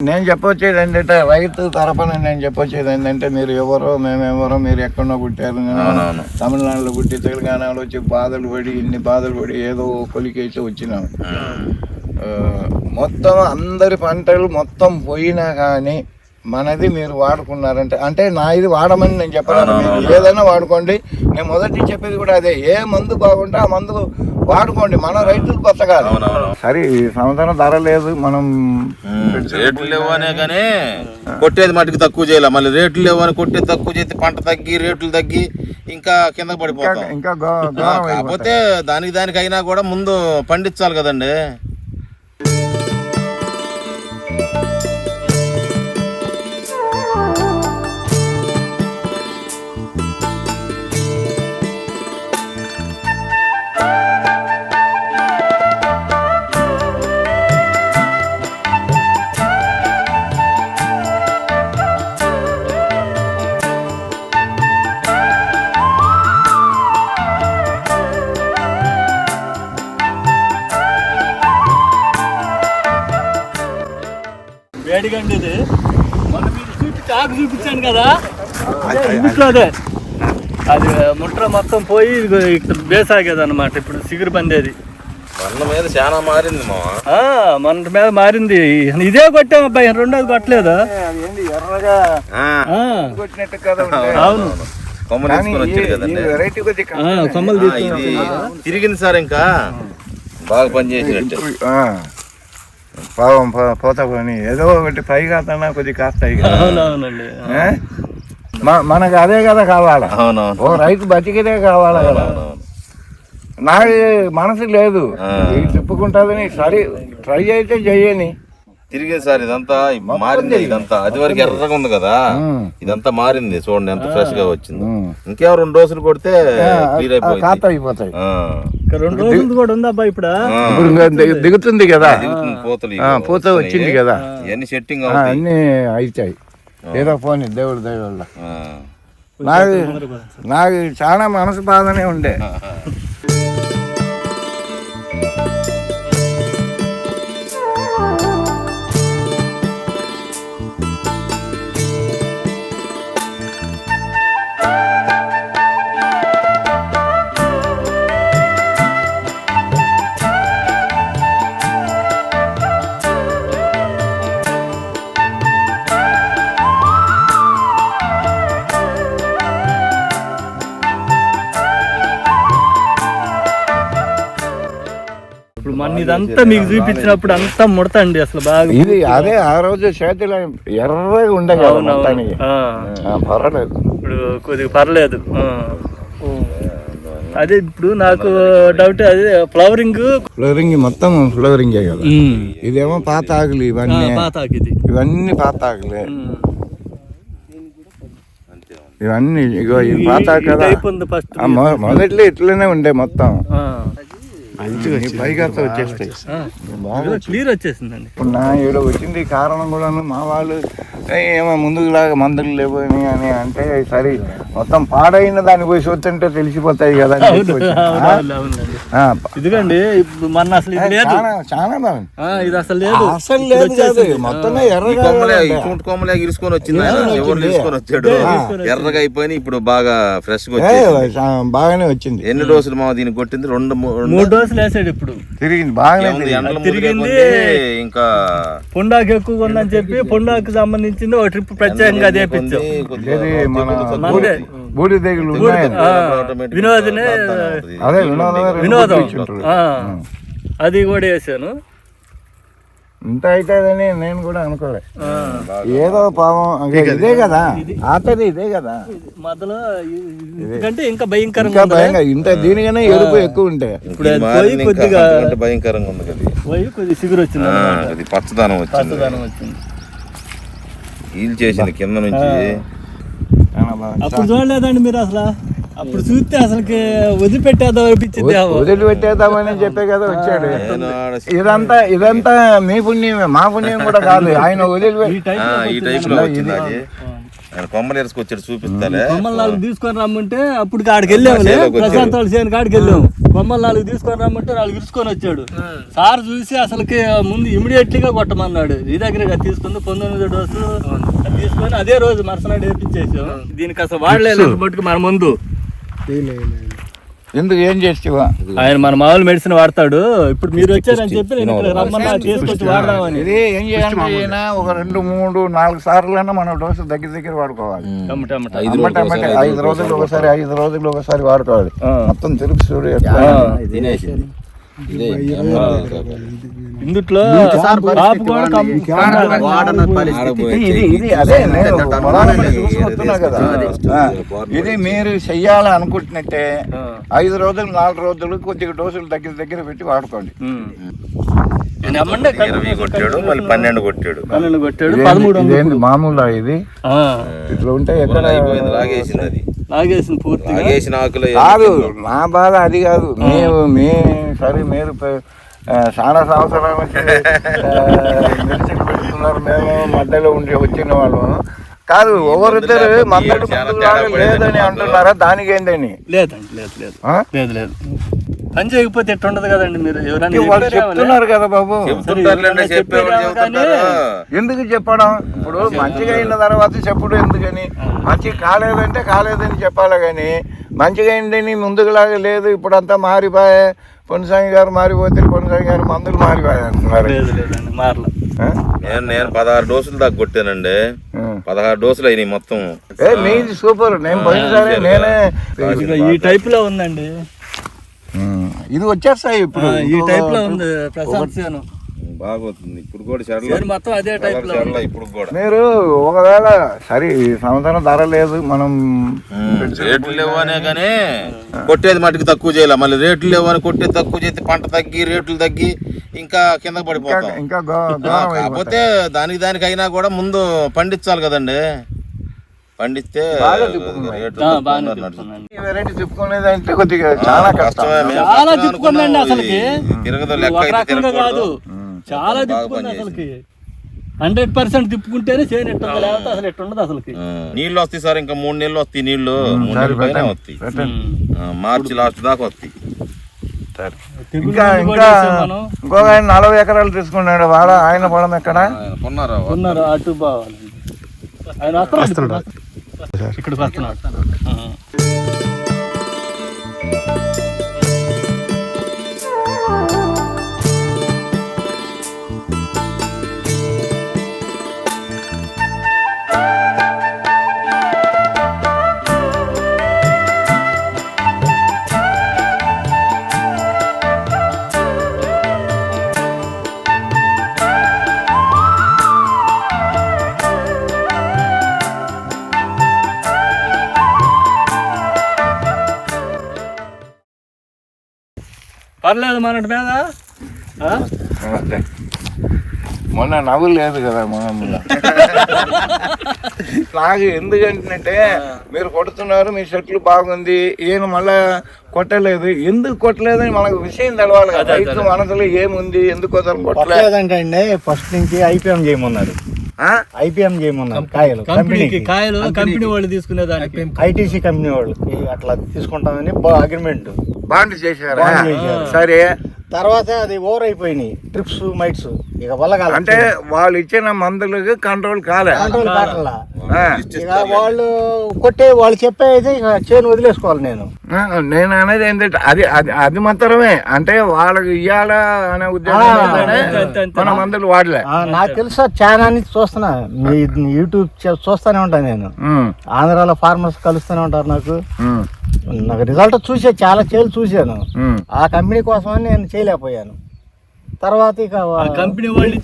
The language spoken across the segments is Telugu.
నేను చెప్పొచ్చేది ఏంటంటే రైతు తరపున నేను చెప్పొచ్చేది ఏంటంటే మీరు ఎవరో మేమెవరో మీరు ఎక్కడో పుట్టారు. నేను. తమిళనాడులో పుట్టి తెలంగాణలో వచ్చి బాధలు పడి ఇన్ని బాధలు పడి ఏదో కొలికేసి వచ్చినాం. మొత్తం అందరి పంటలు మొత్తం పోయినా కానీ మనది మీరు వాడుకున్నారంటే అంటే నా ఇది వాడమని నేను చెప్పాను ఏదైనా వాడుకోండి. నేను మొదటి చెప్పేది కూడా అదే. ఏ మందు బాగుంటే ఆ మందు వాడుకోండి మన రైతులు బతకాలి. సరే ఈ సంవత్సరం ధర లేదు మనం రేట్లు లేవు అనే కానీ కొట్టేది మటుకు తక్కువ చేయాలి. మళ్ళీ రేట్లు లేవు అని కొట్టేది తక్కువ చేస్తే పంట తగ్గి రేట్లు తగ్గి ఇంకా కింద పడిపోతాం. ఇంకా. కాకపోతే దానికి దానికి అయినా కూడా ముందు పండించాలి కదండి. వేడిగండి ఇది. మొన్న మీరు చూపించి ఆకు చూపించాను కదా. అదే ఇంట్లో అదే? అది ముట్ర మొత్తం పోయి ఇక్కడ బేసాగేది అనమాట ఇప్పుడు సిగురు పందేది వల్ల మీద చాలా మారింది మన మీద మారింది. ఇదే కొట్టాం అబ్బాయి రెండోది కొట్టలేదు? అది ఏంది ఎర్రగా ఆ, కొట్టినట్టు కదా ఉంటాయి. అవును. కొమ్మలు తిరిగింది సార్ ఇంకా. బాగా పనిచేసినట్టు. పావం పో- పోతా పోని ఏదో ఒకటి పైగా తన కొద్ది కాస్తాయి. అవునవునండి. మనకు అదే కదా కావాలా? ఓ రైతు బతికిదే కావాలా కదా. నాకు మనసు లేదు. తిప్పుకుంటుందని సరే ట్రై అయితే చెయ్యని. తిరిగింది సార్ ఇదంతా మారింది ఇదంతా. అది వరకు ఎర్రగా ఉంది కదా. ఇదంతా మారింది. చూడండి ఎంత ఫ్రెష్గా వచ్చింది. ఇంకేమో రెండు రోజులు కొడితే క్లియర్ అయిపోతాయి. ఇంకా రెండు రోజులు కూడా ఉందా అబ్బాయి ఇప్పుడు? ఇంకా దిగుతుంది. కదా. దిగుతుంది పూతలు పూత. వచ్చింది కదా. ఇవన్నీ సెట్టింగ్ అన్నీ అవుతాయి ఏదో పోనీ దేవుడు ఆ. నాకు నాకు చాలా మనసు బాధనే ఉండే. ఇదంతా మీకు చూపించినప్పుడు అంతా ముడతండి అసలు బాగా ఇది అదే ఆ రోజు చేతిలో ఎర్రగా ఉండే కదా అవునవును మొత్తానికి ఆ. ఆ, పర్వాలేదు ఇప్పుడు కొద్దిగా పర్లేదు ఆ. అదే ఇప్పుడు నాకు డౌట్ అదే ఫ్లవరింగ్ ఫ్లోరింగ్ మొత్తం ఫ్లోరింగే కదా ఇదేమో పాత ఆకులు ఇవన్నీ పాతాకి ఇది ఇవన్నీ పాత ఆకులే ఉమ్. ఇవన్నీ ఇగో ఇది పాత ఆకు ఈ కదా టైప్ ఉంది ఫస్ట్ ఆ, మొ- మొదట్లో ఇట్లనే ఉండే మొత్తం ఈ పైగా వచ్చేస్తాయి బాగా క్లియర్ వచ్చేసిందండి. ఇప్పుడు నా ఈడ వచ్చింది. కారణం కూడా మా వాళ్ళు "ఏయ్, ఏమో ముందుకులాగా మందులు లేవు అని అని అంటే సరే మొత్తం పాడైన దాన్ని పోయి చూస్తుంటే తెలిసిపోతాయి కదా ఇదిగండి ఇప్పుడు మన అసలు చాలా చాలా బాగుంది. ఆ, ఇది అసలు లేదు. అసలు లేదు కాదు ఈ ఎర్రగా. కుంటు కొమ్మలే ఇరుసుకొని వచ్చింది. ఎవరు తీసుకొని వచ్చాడు? ఎర్రగా అయిపోయి ఇప్పుడు బాగా ఫ్రెష్గా బాగానే వచ్చింది. ఎన్ని డోసులు మా దీనికి కొట్టింది? రెండు మూడు డోసులు వేసాడు ఇప్పుడు. తిరిగింది బాగానే తిరిగింది. ఇంకా పొండాకు ఎక్కువగా ఉందని చెప్పి పొండాకు సంబంధించింది ఒక ట్రిప్ ప్రత్యేకంగా చేపించాం కొద్దిగా. బూడి automatic వినోదనే. అదే వినోదం అది కూడా వేసాను. ఇంత అవుతుందని నేను కూడా అనుకోలే. ఏదో పాపం ఇదే కదా. ఆతది ఇదే. కదా. మధ్యలో ఎందుకంటే ఇంకా భయంకరంగా భయంగా ఇంత దీనికనే ఎరుపు ఎక్కువ ఉంటాయి ఇప్పుడు అది కొద్దిగా భయంకరంగా ఉంది కదా. ఇది. పోయి కొద్ది సిగురు వచ్చింది. అది పచ్చదనం వచ్చింది. పచ్చదనం వచ్చింది. హీల్ చేసింది కింద నుంచి. అప్పుడు చూడలేదండి మీరు అసలు. అప్పుడు చూస్తే అసలుకి వదిలిపెట్టేద్దాం అనిపించింది వదిలిపెట్టేద్దామని చెప్పే కదా వచ్చాడు. ఇదంతా ఇదంతా మీ పుణ్యమే మా పుణ్యం కూడా కాదు. ఆయన వదిలిపెట్టి ఆయన కొమ్మలు ఎరుసుకొచ్చాడు చూపిస్తాలే. కొమ్మలు నాలుగు తీసుకొని రమ్మంటే అప్పుడు కాడికి వెళ్ళాము. ప్రశాంత్ వాళ్ళ చేను కాడికి వెళ్ళాము. కొమ్మలు నాలుగు తీసుకొని రమ్మంటే నాలుగు ఇరుచుకొని వచ్చాడు. సార్ చూసి అసలుకి ముందు ఇమీడియట్లీగా కొట్టమన్నాడు. ఈ దగ్గర తీసుకుంది పంతొమ్మిది డోసు తీసుకొని అదే రోజు మరుసనాడు వేపించేసాం. దీనికి అసలు వాడలేదు మట్టుకు మన ముందు. ఎందుకు ఏం చేస్తావా? ఆయన మన మామూలు మెడిసిన్ వాడతాడు. ఇప్పుడు మీరు వచ్చారని చెప్పి నేను ఇక్కడ రమ్మన్నా తీసుకొచ్చి వాడదామని. ఇది ఏం ఒక రెండు మూడు నాలుగు సార్లు మనం డోసు దగ్గర దగ్గర వాడుకోవాలి. ఐదు రోజులు ఒకసారి ఐదు రోజులు ఒకసారి వాడుకోవాలి. మొత్తం తిరుపి చూడు ఇందుట్లో కూడా ఇది ఇది అదే మీరు చెయ్యాలి అనుకుంటున్నట్టే ఐదు రోజులు నాలుగు రోజులు కొద్దిగా డోసులు దగ్గర దగ్గర పెట్టి వాడుకోండి ఇరవై కొట్టాడు మళ్ళీ పన్నెండు కొట్టాడు పన్నెండు కొట్టాడు మామూలు ఇది ఇట్లా ఉంటే ఎక్కడ అయిపోయింది లాగేసింది అది ఆకులు కాదు నా బాధ అది కాదు. మేము మీ సరే మీరు చాలా సంవత్సరాల నుంచి ఆ, మెడిసిన్ పెడుతున్నారు. మేము మధ్యలో ఉండి వచ్చిన వాళ్ళు. కాదు ఒకరిద్దరు మందడు లేదని అంటున్నారా? దానికి ఏందని? లేదండి లేదు లేదు? లేదు లేదు. పని చేయకపోతే ఎట్టు ఉండదు కదండి మీరు? ఎవరైనా. చెప్తున్నారు కదా బాబు. ఎందుకు చెప్పడం? ఇప్పుడు మంచిగా అయిన తర్వాత చెప్పుడు ఎందుకని? మంచి కాలేదంటే కాలేదని చెప్పాలి కానీ మంచిగా అయిందని ముందుకులాగా లేదు ఇప్పుడంతా మారిపోయే పొన్సామి గారు మారిపోతే పొన్సామి గారు మందులు మారిపోయాయి అంటున్నారు? నేను నేను పదహారు డోసులు దాకా కొట్టానండి. పదహారు డోసులు అయినాయి మొత్తం. మీది సూపర్. నేను పోయినసారి నేనే ఈ టైప్లో ఉందండి. ఇది వచ్చేస్తాయి ఇప్పుడు. ఈ టైప్లో ఉంది ప్రశాంత్ సేను. బాగోతుంది. ఇప్పుడు కూడా చెరల మొత్తం అదే టైప్లో చెరల ఉంది. ఇప్పుడు కూడా. మీరు ఒకవేళ సరే ఈ సంవత్సరం ధర లేదు మనం రేట్లు లేవనే కానీ కొట్టేది మటుకు తక్కువ చేయాలి. మళ్ళీ రేట్లు లేవని కొట్టేది తక్కువ చేస్తే పంట తగ్గి రేట్లు తగ్గి ఇంకా కిందకి పడిపోతాం. ఇంకా. కాకపోతే దానికి దానికి అయినా కూడా ముందు పండించాలి కదండి. పండిస్తే వెరైటీ చెప్పుకునేదంటే కొద్దిగా చాలా కష్టం. చాలా. అసలుకి. కాదు. అసలుకి. హండ్రెడ్ పర్సెంట్ తిప్పుకుంటేనే చేయని ఎట్టుందో లేకపోతే అసలు ఎట్టుండదు అసలుకి. ఆ, నీళ్ళు వస్తాయి సార్ ఇంకా మూడు నెలలు వస్తాయి నీళ్ళు మూడు నెలల పైన. వస్తాయి. మార్చి లాస్ట్ దాకా వస్తాయి. ఇంకా ఇంకా ఇంకొక ఆయన నలభై ఎకరాలు తీసుకున్నాడు వాళ్ళ ఆయన పొలం ఎక్కడ? కొన్నారా? అటు బావాలండి ఆయన इकडे वाचणार పర్లేదు మనటి మీద. మొన్న నవ్వు లేదు కదా మొన్న నాకు ఎందుకంటే మీరు కొడుతున్నారు మీ చెట్లు బాగుంది ఈయన మళ్ళా కొట్టలేదు. ఎందుకు కొట్టలేదని మనకు విషయం తెలవాలి కదా. రైతు మనసులో ఏముంది ఎందుకు కొట్టలేదు కొట్టలేదంటే అండి ఫస్ట్ నుంచి ఐపీఎం చేయమన్నారు ఆ? ఐపీఎం చేయమన్నారు కాయలు కంపెనీకి కాయలు కంపెనీ వాళ్ళు తీసుకునే దానికి. ఐటీసీ కంపెనీ వాళ్ళకి అట్లా తీసుకుంటామని అగ్రిమెంట్ బాండ్ చేశారా. సరే. తర్వాత అది ఓవర్ అయిపోయినాయి. Thrips mites. ఇక వల్ల కాదు. అంటే వాళ్ళు ఇచ్చిన మందులకు కంట్రోల్ కాలే. కంట్రోల్ కావట్లా. ఆ. ఇక వాళ్ళు కొట్టే వాళ్ళు చెప్పేది ఇక చేను వదిలేసుకోవాలి నేను. నేను అనేది ఏంటంటే అది అది అది మాత్రమే. అంటే వాళ్ళకి ఇయ్యాలా అనే ఉద్దేశం అంతే. మన మందులు వాడలే. నాకు తెలుసా చాలా నుంచి చూస్తున్నా. మీ యూట్యూబ్ చూస్తూనే ఉంటాను నేను. ఆంధ్రాలో ఫార్మర్స్ కలుస్తూనే ఉంటారు నాకు. నాకు రిజల్ట్ చూసే చాలా చేలు చూశాను. ఆ కంపెనీ కోసమని నేను చేయలేకపోయాను. తర్వాత ఇక ఆ కంపెనీ వాళ్ళు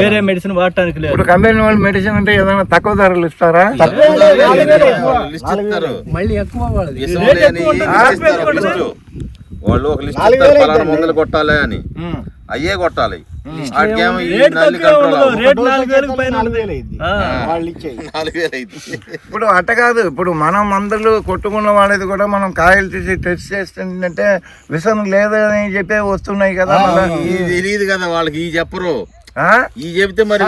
వేరే మెడిసిన్ వాడటానికి లేదు. ఇప్పుడు కంపెనీ వాళ్ళు మెడిసిన్ అంటే ఏదైనా తక్కువ ధరలు ఇస్తారా? మళ్ళీ ఎక్కువ. వాళ్ళు ఒక లిస్ట్ ఇస్తారు పలానా అయిద్దండి. మందులు కొట్టాలి అని. అయ్యే కొట్టాలి. ఇప్పుడు అట్ట కాదు. ఇప్పుడు మనం మందులు కొట్టుకున్న వాళ్ళది కూడా మనం కాయలు తీసి టెస్ట్ చేస్తుంటే విషం లేదని చెప్పి వస్తున్నాయి కదా తెలియదు కదా వాళ్ళకి. ఈ చెప్పరు. ఆ? ఈ చెబితే మరి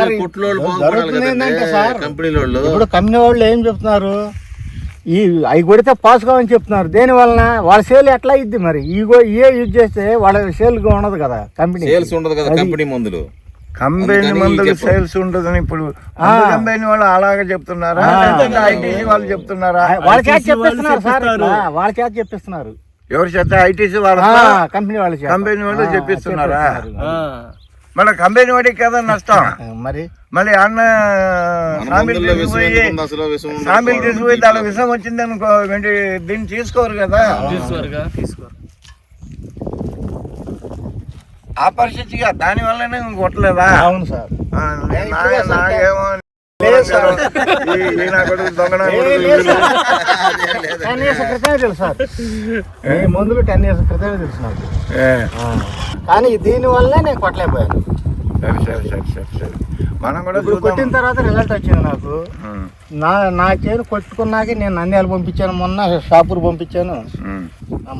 సార్, కంపెనీల ఇప్పుడు కంపెనీ వాళ్ళు ఏం చెప్తున్నారు? ఈ అవి కొడితే పాస్ కావని చెప్తున్నారు. దేని వలన? వాళ్ళ సేల్ ఎట్లా ఇద్ది మరి? ఈ గో- ఏ యూజ్ చేస్తే వాళ్ళ సేల్ ఉండదు కదా కంపెనీ. సేల్స్ ఉండదు కదా కంపెనీ మందులు? కంపెనీ మందులు. సేల్స్ ఉండదని ఇప్పుడు ఆ. కంపెనీ వాళ్ళు అలాగే చెప్తున్నారా? ఐటీసీ వాళ్ళు చెప్తున్నారా? వాళ్ళ చేత చెప్పిస్తున్నారు సార్. వాళ్ళ చేత చెప్పిస్తున్నారు. ఎవరు చేత ఐటీసీ వాళ్ళ ఆ, కంపెనీ వాళ్ళ కంపెనీ వాళ్ళు ఆ, చెప్పిస్తున్నారా? మన కంపెనీ వాడికి కదా నష్టం. మరి? మళ్ళీ అన్న సామిల్ తీసుకుపోయి. సామిల్ తీసుకుపోయి దాని విషం వచ్చింది అనుకో ఏంటి దీన్ని తీసుకోరు కదా. ఆ పరిస్థితిగా దాని వల్లనే కొట్టలేదా అవును సార్. ఆ, నా- నాకేమో టెన్ ఇయర్స్ క్రితమే తెలుసు సార్. ఈ మందులు టెన్ ఇయర్స్ క్రితమే తెలుసు నాకు. కానీ దీని వల్లే నేను కొట్టలేకపోయాను. సరే సరే సరే సరే సరే. మనం కూడా ఇప్పుడు కొట్టిన తర్వాత రిజల్ట్ వచ్చింది నాకు. నా నా చేను కొట్టుకున్నాకే నేను నంద్యాల పంపించాను మొన్న షాపూర్ పంపించాను.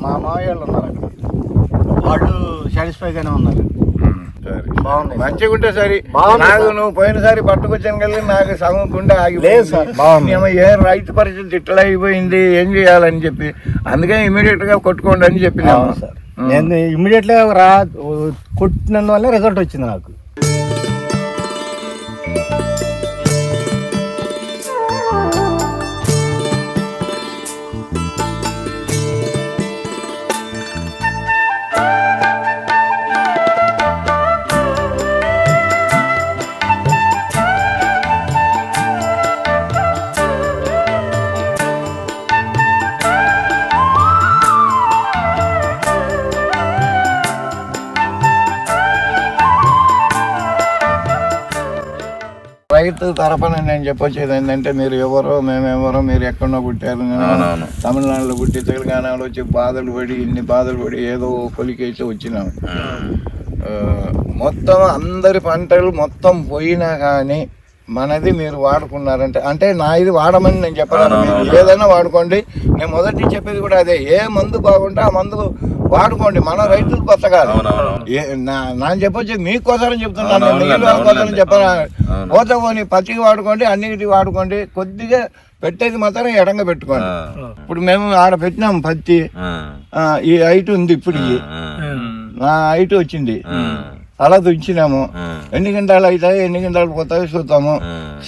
మా మామయ్య వాళ్ళు ఉన్నారు అక్కడ. వాళ్ళు సాటిస్ఫైగానే ఉన్నారు. సరే. మంచిగా ఉంటే సరే. నాకు. నువ్వు పోయినసారి పట్టుకొచ్చాను కలిగి నాకు సగం గుండె ఆగి లేదు సార్, బాగుంది. ఏ రైతు పరిస్థితి ఇట్లా అయిపోయింది ఏం చేయాలని చెప్పి. అందుకే ఇమీడియట్గా కొట్టుకోండి అని చెప్పిన అవును సార్. నేను ఇమ్మీడియట్లీ రా కొట్టినందువల్ల రిజల్ట్ వచ్చింది నాకు. రైతు తరపున నేను చెప్పొచ్చేది ఏంటంటే మీరు ఎవరో మేమెవరో మీరు ఎక్కడో పుట్టారు. తమిళనాడులో పుట్టి తెలంగాణలో వచ్చి బాధలు పడి ఇన్ని బాధలు పడి ఏదో కొలికేసి వచ్చినాం. ఉమ్. ఆ, మొత్తం అందరి పంటలు మొత్తం పోయినా కానీ మనది మీరు వాడుకున్నారంటే అంటే నా ఇది వాడమని నేను చెప్పాను మీరు ఏదైనా వాడుకోండి. నేను మొదటి చెప్పేది కూడా అదే. ఏ మందు బాగుంటే ఆ మందు వాడుకోండి మన రైతులు బతకాలి నా- చెప్పొచ్చి మీకోసం చెప్తున్నాను మిగిలిన కోసం. చెప్పను అవును. పోతే పోనీ పత్తికి వాడుకోండి అన్నిటి వాడుకోండి కొద్దిగా పెట్టేది మాత్రం ఎడంగా పెట్టుకోండి. ఇప్పుడు మేము ఆడ పెట్టినాం పత్తి ఈ హైట్ ఉంది ఇప్పుడు. ఆ. నా హైట్ వచ్చింది. అలా దుంచినాము. ఎన్ని గంటలు అవుతాయి ఎన్ని గంటలు పోతాయి చూద్దాము.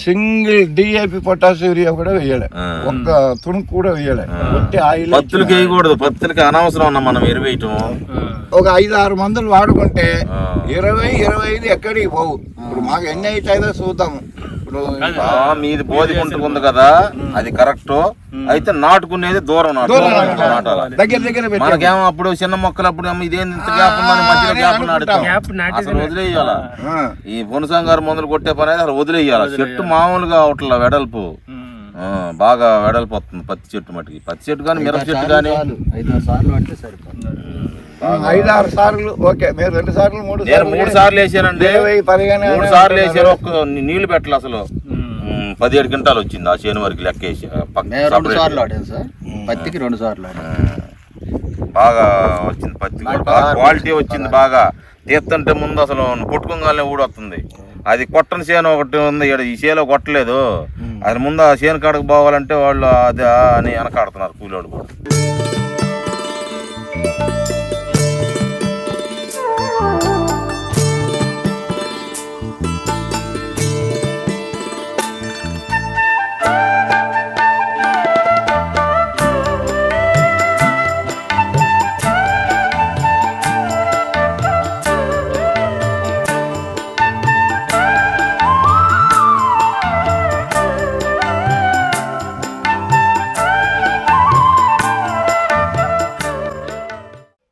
సింగిల్ డిఏపి పొటాస్ యూరియా కూడా వేయలే. ఒక్క తుణుకు కూడా వేయలే. ఒట్టి ఆయిల్ పత్తులకి వేయకూడదు పత్తులకి అనవసరం అన్న మనం ఎరువేయటం. ఒక ఐదు ఆరు మందులు వాడుకుంటే. ఇరవై ఇరవై ఐదు ఎక్కడికి పోవు. ఇప్పుడు మాకు ఎన్ని అవుతాయో చూద్దాము. మీది బోధికుంటూ ఉంది కదా అది కరెక్ట్. అయితే నాటుకునేది దూరం నాటు. దూరం నాటాలి. మనకేమో అప్పుడు చిన్న మొక్కలు అప్పుడు ఇదేంది మధ్యలో గ్యాప్. నాటుతాం. అసలు వదిలేయాల? ఈ పునసంగారు మందులు కొట్టే పని అయితే అసలు వదిలేయాల? చెట్టు మామూలుగా అవట్ల వెడల్పు. బాగా వెడల్పు వస్తుంది పత్తి చెట్టు మటుకి పత్తి చెట్టు కానీ మిరప చెట్టు కానీ. ఐదు ఆరు సార్లు ఓకే మీరు రెండు సార్లు మూడు నేను మూడు సార్లు వేసానండి మూడు సార్లు వేసాను ఒక్క నీళ్ళు పెట్టాలి అసలు. పదిహేడు క్వింటాలు వచ్చింది ఆ చేను వరకు లెక్క వేసి రెండు. సార్లు ఆడాను సార్. పత్తికి రెండు సార్లు బాగా వచ్చింది పత్తి. క్వాలిటీ వచ్చింది బాగా. తీస్తుంటే ముందు అసలు కొట్టుకోగానే ఊడొస్తుంది. అది కొట్టని చేను ఒకటి ఉంది ఈడ ఈ చేలో కొట్టలేదు. అది ముందు ఆ చేను కాడకు పోవాలంటే వాళ్ళు అది అని వెనకాడుతున్నారు కూలోడు కూడా.